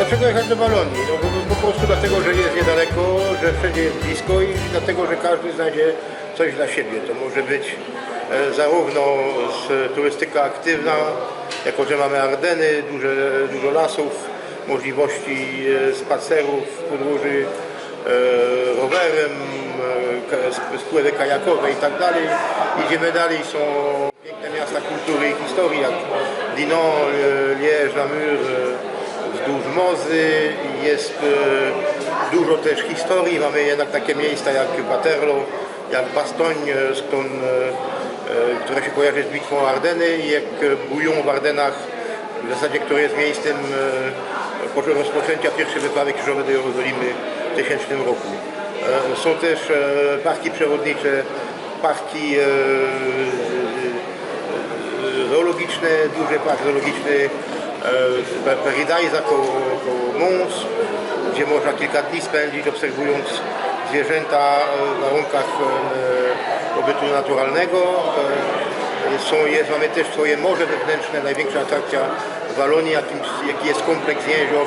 Dlaczego jechać do Walonii? No, po, prostu dlatego, że jest niedaleko, że wszędzie jest blisko i dlatego, że każdy znajdzie coś dla siebie. To może być e, zarówno turystyka aktywna, jako że mamy Ardeny, duże, dużo lasów, możliwości e, spacerów, podróży e, rowerem, spływy kajakowe i tak dalej. Idziemy dalej, są piękne miasta kultury i historii, jak Dinan, Liège, Namur, Mozy, jest e, dużo też historii, mamy jednak takie miejsca jak Waterloo, jak Bastogne, e, stąd, e, e, które się kojarzy z bitwą Ardeny i jak Bouillon w Ardenach, w zasadzie które jest miejscem po- rozpoczęcia pierwszej wyprawy krzyżowej do Jerozolimy w 1000 roku. Są też parki przyrodnicze, parki zoologiczne, duży park zoologiczny Paradise koło, koło Mons, gdzie można kilka dni spędzić obserwując zwierzęta e, w warunkach e, pobytu naturalnego. E, Są, jest, mamy też swoje morze wewnętrzne, największa atrakcja w Walonii, jakim, jaki jest kompleks jezior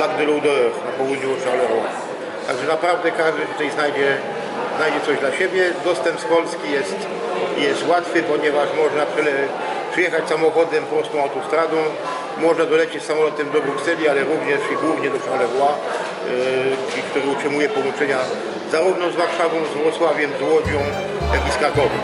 Lac de l'Odeur na południu Charleroi. Także naprawdę każdy tutaj znajdzie, znajdzie coś dla siebie. Dostęp z Polski jest, jest łatwy, ponieważ można przyjechać samochodem prostą autostradą, można dolecieć samolotem do Brukseli, ale również i głównie do Charleroi, yy, który utrzymuje połączenia zarówno z Warszawą, z Wrocławiem, z Łodzią, jak i z Krakowem.